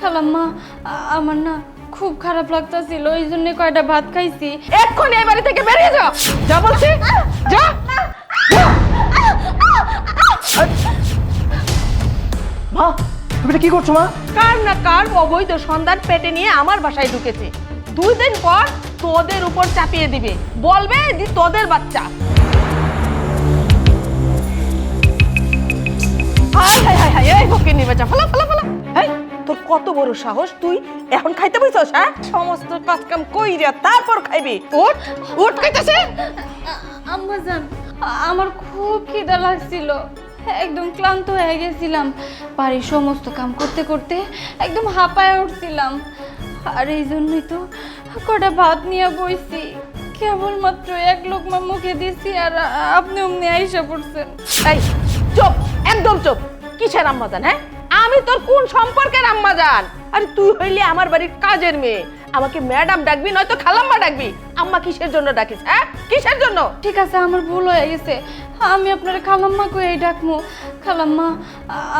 খালাম্মা আমার না খুব খারাপ লাগতাছিল ওই জন্য কয়টা ভাত খাইছি। এক্ষুনি এই বাড়ি থেকে বেরিয়ে যাও! যা বলছি! যা। মা তুমি এটা কি করছ মা? কার না কার অবৈধ সন্ধান পেটে নিয়ে আমার বাসায় ঢুকেছে। দুই দিন পর তোদের উপর চাপিয়ে দিবে। বলবে যে তোদের বাচ্চা। হাই হাই হাই হাই এই বকে নিয়ে বাচ্চা ফলা ফলা ফলা। কত বড় সাহস তুই? এখন খাইতে বইছস হ্যাঁ? সমস্ত কাজ কাম কইরা তারপর খাইবি। ওঠ ওঠ খাইতেছে। আম্মা জান আমার খুব খিদা লাগছিল। একদম ক্লান্ত হয়ে গেছিলাম। বাড়ির সমস্ত কাম করতে করতে একদম হাঁপায় উঠছিলাম। আর এই জন্যই তো কটা ভাত নিয়ে বইছি। কেবলমাত্র এক লোকমা মুখে দিছি আর আপনি অমনি আইসা পড়ছেন। এই চুপ একদম চুপ। কিসের আম্মাজান হ্যাঁ? আমি তোর কোন সম্পর্কের আম্মাজান আরে তুই হইলে আমার বাড়ির কাজের মেয়ে। আমাকে ম্যাডাম ডাকবি নয়তো খালাম্মা ডাকবি। আম্মা কিসের জন্য ডাকিস হ্যাঁ? কিসের জন্য? ঠিক আছে আমার ভুল হয়ে গেছে। আমি আপনার খালাম্মা কই ডাকমু খালাম্মা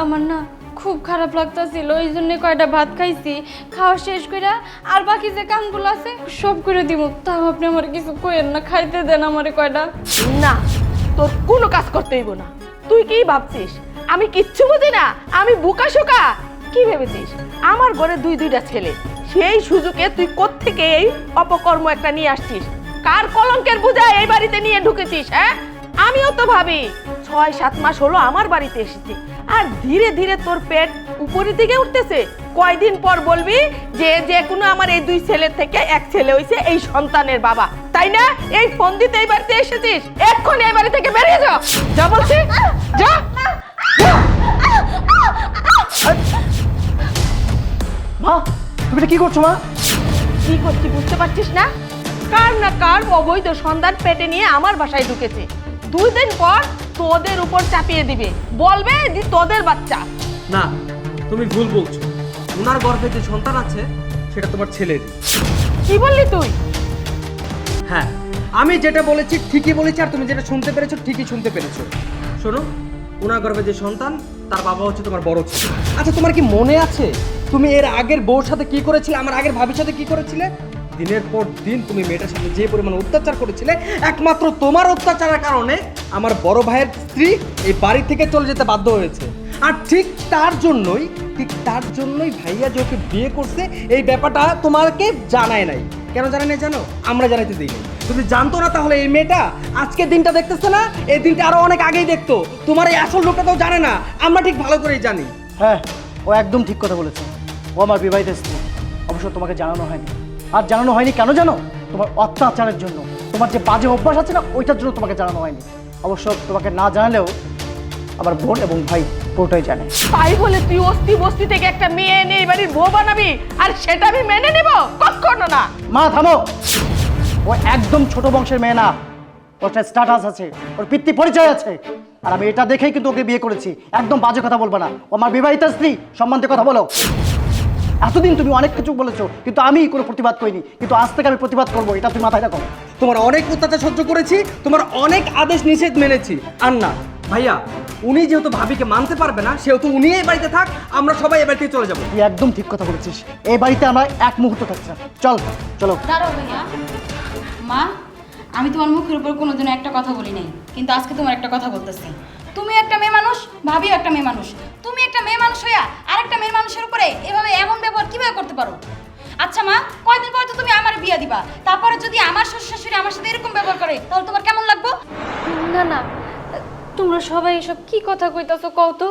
আমার না খুব খারাপ লাগতাছিল ওই জন্য কয়টা ভাত খাইছি। খাওয়া শেষ করে আর বাকি যে কামগুলো আছে সব করে দিব। তাও আপনি আমার কিছু কইেন না খাইতে দেন আমারে কয়টা। না তোর কোনো কাজ করতে হইব না। তুই কি ভাবছিস? আমি কিচ্ছু বুঝি না, আমি বুকা শোকা। কি ভেবেছিস? আমার ঘরে দুই দুইটা ছেলে। সেই সুযোগে তুই কোত্থেকে এই অপকর্ম একটা নিয়ে আসছিস? কার কলঙ্কের বোঝা এই বাড়িতে নিয়ে ঢুকেছিস হ্যাঁ? আমিও তো ভাবি, ছয়, সাত মাস হলো আমার বাড়িতে এসেছি। আর ধীরে ধীরে তোর পেট উপরের দিকে উঠতেছে। কয়দিন পর বলবি যে যে কোনো আমার এই দুই ছেলের থেকে এক ছেলে হইছে এই সন্তানের বাবা। তাই না? এই ফোন দিতে এই বাড়িতে এসেছিস? এক্ষুনি এই বাড়ি থেকে বেরিয়ে যাও যা বলছি? যা! তুমি এটা কি করছ মা? কি করছি বুঝতে পারছিস না? কার না কার অবৈধ সন্ধান পেটে নিয়ে আমার বাসায় ঢুকেছে। দুই দিন পর তোদের উপর চাপিয়ে দিবে। বলবে যে তোদের বাচ্চা। না তুমি ভুল বলছো। ওনার গর্ভে যে সন্তান আছে সেটা তোমার ছেলের। কি বললি তুই? হ্যাঁ আমি যেটা বলেছি ঠিকই বলেছি আর তুমি যেটা শুনতে পেরেছ ঠিকই শুনতে পেরেছ। শোনো ওনার গর্ভে যে সন্তান তার বাবা হচ্ছে তোমার বড় ছেলে। আচ্ছা তোমার কি মনে আছে তুমি এর আগের বউর সাথে কি করেছিলে? আমার আগের ভাবির সাথে কি করেছিলে? দিনের পর দিন তুমি মেয়েটার সাথে যে পরিমাণ অত্যাচার করেছিলে, একমাত্র তোমার অত্যাচারের কারণে আমার বড় ভাইয়ের স্ত্রী এই বাড়ি থেকে চলে যেতে বাধ্য হয়েছে। আর ঠিক তার জন্যই, ঠিক তার জন্যই ভাইয়া যে ওকে বিয়ে করছে, এই ব্যাপারটা তোমাকে জানায় নাই। কেন জানায় নাই জানো? আমরা জানাইতে দিই যদি জানতো না তাহলে এই মেয়েটা আজকে দিনটা দেখতেছে না, এই দিনটা আরও অনেক আগেই দেখতো। তোমার এই আসল লোকটা তো জানে না, আমরা ঠিক ভালো করেই জানি। হ্যাঁ ও একদম ঠিক কথা বলেছে। ও আমার বিবাহিত স্ত্রী। অবশ্য তোমাকে জানানো হয়নি। আর জানানো হয়নি কেন জানো? তোমার অত্যাচারের জন্য। তোমার যে বাজে অভ্যাস আছে না ওইটার জন্য তোমাকে জানানো হয়নি। অবশ্য তোমাকে না জানালেও আমার বোন এবং ভাই পুরোটাই জানে। তাই বলে তুই অস্তি বস্তি থেকে একটা মেয়ে এনে এই বাড়ির বউ বানাবি? আর সেটা আমি মেনে নেব? কখনো না। মা থামো! ও একদম ছোট বংশের মেয়ে না। ওর স্ট্যাটাস আছে ওর পিতৃ পরিচয় আছে। আর আমি এটা দেখেই কিন্তু ওকে বিয়ে করেছি। একদম বাজে কথা বলব না। ও আমার বিবাহিত স্ত্রী সম্বন্ধে কথা বলো। এতদিন তুমি অনেক কিছু বলেছ, কিন্তু আমি কোনো প্রতিবাদ করিনি। কিন্তু আজ থেকে আমি প্রতিবাদ করব, এটা তুমি মাথায় রাখো। তোমার অনেক অত্যাচার সহ্য করেছি, তোমার অনেক আদেশ নিষেধ মেনেছি। আর না ভাইয়া, উনি যেহেতু ভাবিকে মানতে পারবে না, সেহেতু উনি এই বাড়িতে থাক, আমরা সবাই এ বাড়ি থেকে চলে যাব। তুই একদম ঠিক কথা বলেছিস। এই বাড়িতে আমরা এক মুহূর্ত থাকছি। না চল। চলো ভাইয়া। মা, আমি তোমার মুখের উপর কোনোদিনও একটা কথা বলি নাই, কিন্তু আজকে তোমার একটা কথা বলতেছি। তুমি একটা মেয়ে মানুষ, ভাবিও একটা মেয়ে মানুষ। তুমি একটা মেয়ে মানুষ হইয়া আরেকটা মেয়ে মানুষের উপরে এভাবে এমন ব্যবহার কীভাবে করতে পারো? আচ্ছা মা, কয়দিন পর তো তুমি আমার বিয়ে দিবা। তারপরে যদি আমার শ্বশুর শাশুড়ি আমার সাথে এরকম ব্যবহার করে, তাহলে তোমার কেমন লাগবে? না না, তোমরা সবাই এসব কি কথা কইতাছো কও তো?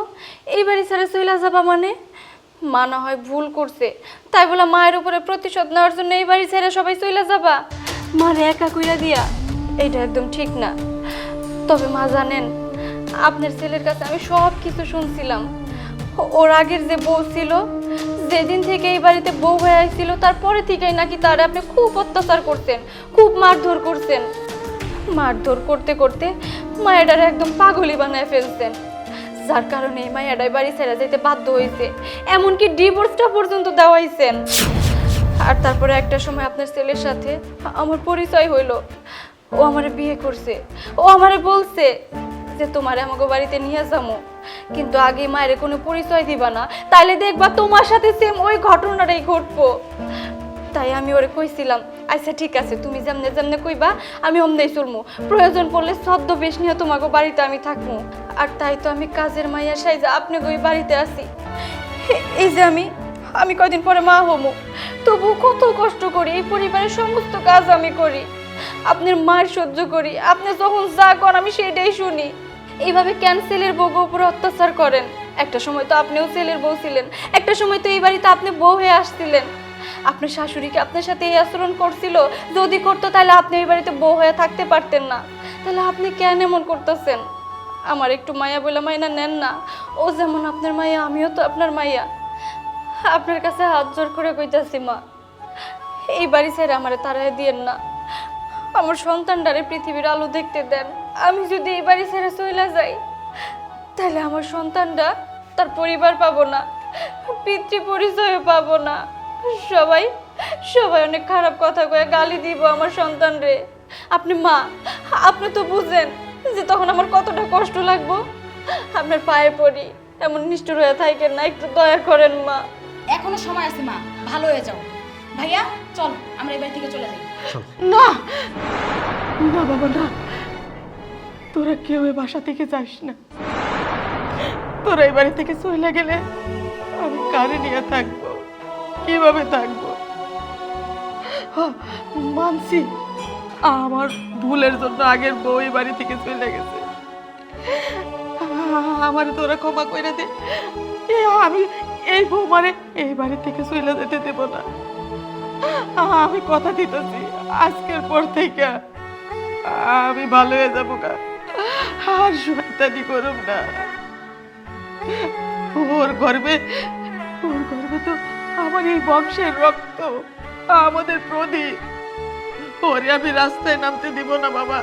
এই বাড়ি ছেড়ে চইলা যাবা মানে? মা না হয় ভুল করছে। তাই বলে মায়ের উপরে প্রতিশোধ নেওয়ার জন্য এই বাড়ি ছেড়ে সবাই চইলা যাবা। মারে একা কইরা দিয়া, এইটা একদম ঠিক না। তবে মা জানেন, আপনার ছেলের কাছে আমি সব কিছু শুনছিলাম। ওর আগের যে বউ ছিল, যেদিন থেকে এই বাড়িতে বউ হয়ে আসছিল, তারপরে থেকেই নাকি তার আপনি খুব অত্যাচার করতেন খুব মারধর করছেন। মারধর করতে করতে মায়াডারে একদম পাগলি বানায় ফেলছেন। যার কারণে এই মায়াডাই বাড়ি ছেড়ে যেতে বাধ্য হয়েছে এমনকি ডিভোর্সটা পর্যন্ত দেওয়াইছেন। আর তারপরে একটা সময় আপনার ছেলের সাথে আমার পরিচয় হইল। ও আমারে বিয়ে করছে, ও আমারে বলছে যে তোমার আমাকে বাড়িতে নিয়ে যাব কিন্তু আগে মায়ের কোনো পরিচয় দিবা না, তাইলে দেখবা তোমার সাথে সেম ওই ঘটনাটাই ঘটবো। তাই আমি ওরে কইছিলাম আচ্ছা ঠিক আছে, তুমি যেমনে যেমনে কইবা, আমি অমনেই চলমু। প্রয়োজন পড়লে সদ্য বেশ নিয়ে তোমাকে বাড়িতে আমি থাকব আর তাই তো আমি কাজের মাইয়া সাইজা আপনি ওই বাড়িতে আসি এই যে আমি আমি কয়দিন পরে মা হমু। তবু কত কষ্ট করি, এই পরিবারের সমস্ত কাজ আমি করি। আপনার মার সহ্য করি, আপনি যখন যা কর আমি সেটাই শুনি। এইভাবে কেন ছেলের বউ উপরে অত্যাচার করেন? একটা সময় তো আপনিও ছেলের বউ ছিলেন, একটা সময় তো এই বাড়িতে আপনি বউ হয়ে আসছিলেন। আপনার শাশুড়িকে আপনার সাথে এই আচরণ করছিল? যদি করতো তাহলে আপনি এই বাড়িতে বউ হয়ে থাকতে পারতেন না। তাহলে আপনি কেন এমন করতেছেন? আমার একটু মায়া বলে মাইনা নেন না। ও যেমন আপনার মাইয়া আমিও তো আপনার মাইয়া আপনার কাছে হাত জোর করে কইতাছি, মা, এই বাড়ি ছেড়ে আমারে তারাই দিয়েন না। আমার সন্তানটারে পৃথিবীর আলো দেখতে দেন। আমি যদি এই বাড়ি ছেড়ে চলে যাই তাহলে আমার সন্তানটা তার পরিবার পাবো না পিতৃ পরিচয়ও পাবো না। সবাই সবাই অনেক খারাপ কথা কয়ে গালি দিব আমার সন্তান রে আপনি মা আপনি তো বুঝেন যে তখন আমার কতটা কষ্ট লাগবো। আপনার পায়ে পড়ি এমন নিষ্ঠুর হয়ে থাকেন না একটু দয়া করেন মা। এখনও সময় আছে মা ভালো হয়ে যাও। ভাইয়া চল আমরা এবার থেকে চলে যাই। না! না বাবা না। তোরা কেউ এ বাসা থেকে যাস না। তোরা এই বাড়ি থেকে চলে গেলে আমি কারে নিয়ে থাকব। কীভাবে থাকব? মানছি আমার ভুলের জন্য আগের বউ এই বাড়ি থেকে চলে গেছে। আমার তোরা ক্ষমা করে দে। আমি এই বউ মানে এই বাড়ি থেকে চলে যেতে দেব না। আমি কথা দিতেছি, আজকের পর থেকে আমি ভালো হয়ে যাব গা। আর শয়তানি করুম না। ওর গর্বে ওর গর্বে তো আমার এই বংশের রক্ত, আমাদের প্রদীপ। ওরে আমি রাস্তায় নামতে দিব না, বাবা।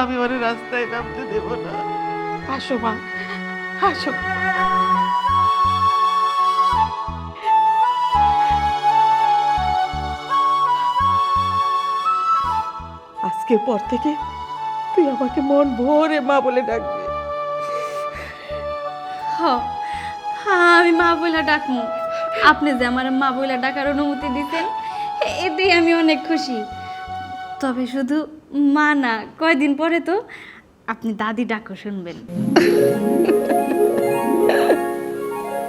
আমি ওরে রাস্তায় নামতে দেব না। আসো, মা। আসো। আজকের পর থেকে তুই আমাকে মন ভরে মা বলে ডাকবি। হ হ্যাঁ আমি মা বইলা ডাকমু। আপনি যে আমার মা বইলা ডাকার অনুমতি দিতেন এতেই আমি অনেক খুশি। তবে শুধু মা না কয়দিন পরে তো আপনি দাদি ডাকো শুনবেন।